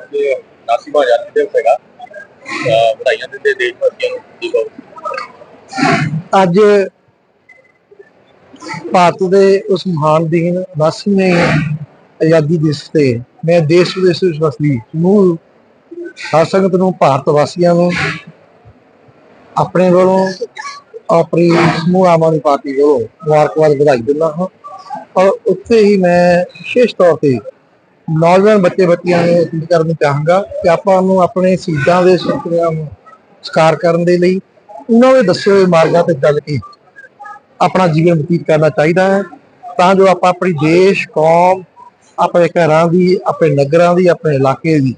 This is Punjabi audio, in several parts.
ਵਾ ਅੱਜ 79ਵਾਂ ਆਜ਼ਾਦੀ ਦਿਵਸ ਹੈਗਾ ਵਧਾਈਆਂ ਦਿੰਦੇ ਦੇਸ਼ ਵਾਸੀਆਂ ਨੂੰ। ਜੀ ਬਹੁਤ ਅੱਜ ਭਾਰਤ ਦੇ ਉਸ ਮਹਾਨ ਦਿਨ 10ਵੇਂ ਆਜ਼ਾਦੀ ਦਿਵਸ ਤੇ, ਮੈਂ ਦੇਸ਼ ਵਿਦੇਸ਼ ਵਿੱਚ ਵਸਦੀ ਸਮੂਹ ਸਾਧ ਸੰਗਤ ਨੂੰ, ਭਾਰਤ ਵਾਸੀਆਂ ਨੂੰ, ਆਪਣੇ ਵੱਲੋਂ, ਆਪਣੀ ਸਮੂਹ ਆਮ ਆਦਮੀ ਪਾਰਟੀ ਵੱਲੋਂ ਮੁਬਾਰਕਬਾਦ ਵਧਾਈ ਦਿੰਦਾ ਹਾਂ। ਔਰ ਉੱਥੇ ਹੀ ਮੈਂ ਵਿਸ਼ੇਸ਼ ਤੌਰ ਤੇ ਨੌਜਵਾਨ ਬੱਚੇ ਬੱਚੀਆਂ ਨੂੰ ਅਪੀਲ ਕਰਨੀ ਚਾਹਾਂਗਾ ਕਿ ਆਪਾਂ ਨੂੰ ਆਪਣੇ ਸਿੱਧਾਂ ਦੇ ਸੁਪਨਿਆਂ ਨੂੰ ਸਕਾਰ ਕਰਨ ਦੇ ਲਈ ਉਹਨਾਂ ਦੇ ਦੱਸੇ ਹੋਏ ਮਾਰਗਾਂ ਤੇ ਚੱਲ ਕੇ ਆਪਣਾ ਜੀਵਨ ਬਤੀਤ ਕਰਨਾ ਚਾਹੀਦਾ ਹੈ। ਤਾਂ ਜੋ ਆਪਾਂ ਆਪਣੀ ਦੇਸ਼ ਕੌਮ ਆਪਣੇ ਘਰਾਂ ਦੀ ਆਪਣੇ ਨਗਰਾਂ ਦੀ ਆਪਣੇ ਇਲਾਕੇ ਦੀ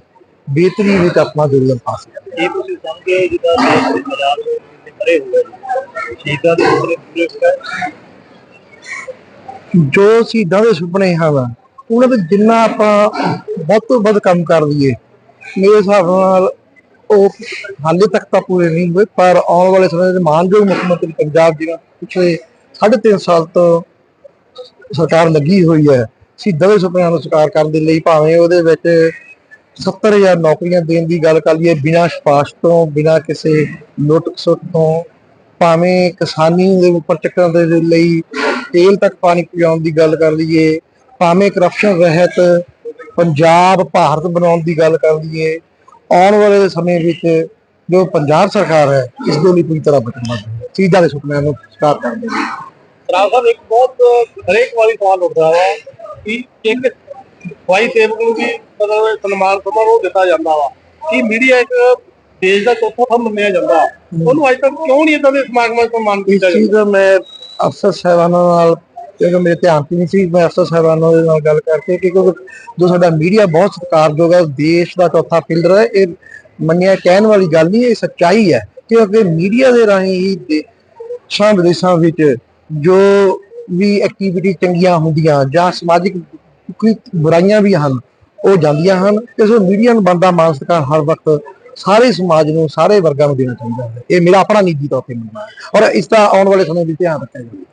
ਬਿਹਤਰੀ ਵਿੱਚ ਆਪਣਾ ਯੋਗਦਾਨ ਪਾ ਸਕੀਏ। ਕੀ ਤੁਸੀਂ ਸਮਝੇ ਜਿੱਦਾਂ ਦੇਸ਼ ਦੇ ਹੋਣ ਦੇ ਖੜੇ ਹੋਏ ਜੀ ਸ਼ਹੀਦਾਂ ਦੇ ਸੁਪਨੇ ਪੂਰੇ ਹੋ ਗਏ ਜੋ ਸ਼ਹੀਦਾਂ ਦੇ ਸੁਪਨੇ ਹਨ ਉਹਨਾਂ ਦੇ ਜਿੰਨਾ ਆਪਾਂ ਵੱਧ ਤੋਂ ਵੱਧ ਕੰਮ ਕਰ ਲਈਏ, ਮੇਰੇ ਹਿਸਾਬ ਨਾਲ ਉਹ ਹਾਲੇ ਤੱਕ ਤਾਂ ਪੂਰੇ ਨਹੀਂ ਹੋਏ, ਪਰ ਆਉਣ ਵਾਲੇ ਸਮੇਂ ਵਿੱਚ ਮਾਨਯੋਗ ਮੁੱਖ ਮੰਤਰੀ ਪੰਜਾਬ ਜੀ ਨਾਲ ਪਿਛਲੇ 3.5 ਸਾਲ ਤੋਂ ਸਰਕਾਰ ਲੱਗੀ ਹੋਈ ਹੈ। ਸ਼ਹੀਦਾਂ ਦੇ ਸੁਪਨਿਆਂ ਨੂੰ ਸਾਕਾਰ ਕਰਨ ਦੇ ਲਈ ਭਾਵੇਂ ਉਹਦੇ ਵਿੱਚ 70000 ਨੌਕਰੀਆਂ ਦੇਣ ਦੀ ਗੱਲ ਕਰ ਲਈਏ, ਬਿਨਾਂ ਸਿਫਾਰਿਸ਼ ਤੋਂ, ਬਿਨਾਂ ਕਿਸੇ ਲੁੱਟ ਖਸੁੱਟ ਤੋਂ, ਭਾਵੇਂ ਕਿਸਾਨੀ ਦੇ ਉੱਪਰ ਚੱਕਰਾਂ ਦੇ ਲਈ ਤੇਲ ਤੱਕ ਪਾਣੀ ਪਹੁੰਚਾਉਣ ਦੀ ਗੱਲ ਕਰ ਲਈਏ ਭਾਵੇਂ ਕਰਪਸ਼ਨ ਰਹਿਤ ਪੰਜਾਬ ਭਾਰਤ ਬਣਾਉਣ ਦੀ ਗੱਲ ਕਰ ਲਈਏ ਆਉਣ ਵਾਲੇ ਸਮੇਂ ਵਿੱਚ ਜੋ ਪੰਜਾਬ ਸਰਕਾਰ ਹੈ ਇਸ ਦੇ ਲਈ ਪੂਰੀ ਤਰ੍ਹਾਂ ਹੈ ਚੀਜ਼ਾਂ ਦੇ ਸੁਪਨਿਆਂ ਨੂੰ ਸਾਕਾਰ ਕਰਨ ਦੇ ਲਈ ਸਰਾਜ ਸਾਹਿਬ ਇੱਕ ਬਹੁਤ ਹਰੇਕ ਵਾਲੀ ਸਵਾਲ ਉੱਠਦਾ ਵਾ ਕਿ ਇੱਕ ਭਾਈ ਸੇਵਕ ਨੂੰ ਵੀ ਮਤਲਬ ਸਨਮਾਨ ਸਮਾਰੋਹ ਦਿੱਤਾ ਜਾਂਦਾ ਵਾ ਕਿ ਮੀਡੀਆ ਇੱਕ ਦੇਸ਼ ਦਾ ਚੌਥਾ ਥੰਮ ਮੰਨਿਆ ਜਾਂਦਾ। ਉਹਨੂੰ ਅੱਜ ਤੱਕ ਕਿਉਂ ਨਹੀਂ ਇਦਾਂ ਦੇ ਸਮਾਗਮਾਂ ਸਨਮਾਨ ਇਸ ਕੀਤਾ ਚੀਜ਼ ਜਾਂਦਾ ਦਾ ਮੈਂ ਅਫਸਰ ਸਾਹਿਬਾਨਾਂ ਨਾਲ ਕਿਉਂਕਿ ਮੇਰੇ ਧਿਆਨ 'ਚ ਨਹੀਂ ਸੀ, ਮੈਂ ਅਫਸਰ ਸਾਹਿਬਾਨਾਂ ਦੇ ਨਾਲ ਗੱਲ ਕਰਕੇ ਕਿ ਕਿਉਂਕਿ ਜੋ ਸਾਡਾ ਮੀਡੀਆ ਬਹੁਤ ਸਤਿਕਾਰਯੋਗ ਹੈ ਦੇਸ਼ ਦਾ ਚੌਥਾ ਫਿਲਟਰ ਹੈ, ਇਹ ਮੰਨਿਆ ਕਹਿਣ ਵਾਲੀ ਗੱਲ ਨਹੀਂ ਇਹ ਸੱਚਾਈ ਹੈ ਕਿਉਂਕਿ ਮੀਡੀਆ ਦੇ ਰਾਹੀਂ ਹੀ ਦੇਸ਼ਾਂ ਵਿਦੇਸ਼ਾਂ ਵਿੱਚ ਜੋ ਵੀ ਐਕਟੀਵਿਟੀ ਚੰਗੀਆਂ ਹੁੰਦੀਆਂ ਜਾਂ ਸਮਾਜਿਕ ਕੋਈ ਬੁਰਾਈਆਂ ਵੀ ਹਨ, ਉਹ ਜਾਂਦੀਆਂ ਹਨ, ਇਸ ਮੀਡੀਆ ਨੂੰ ਬੰਦਾ ਮਾਨ ਸਤਿਕਾਰ ਹਰ ਵਕਤ ਸਾਰੇ ਸਮਾਜ ਨੂੰ, ਸਾਰੇ ਵਰਗਾਂ ਨੂੰ ਦੇਣਾ ਚਾਹੀਦਾ ਹੈ। ਇਹ ਮੇਰਾ ਆਪਣਾ ਨਿੱਜੀ ਤੌਰ ਤੇ ਮੰਨਣਾ ਹੈ। ਔਰ ਇਸ ਦਾ ਆਉਣ ਵਾਲੇ ਸਮੇਂ ਵਿੱਚ ਧਿਆਨ ਰੱਖਿਆ ਜਾਵੇਗਾ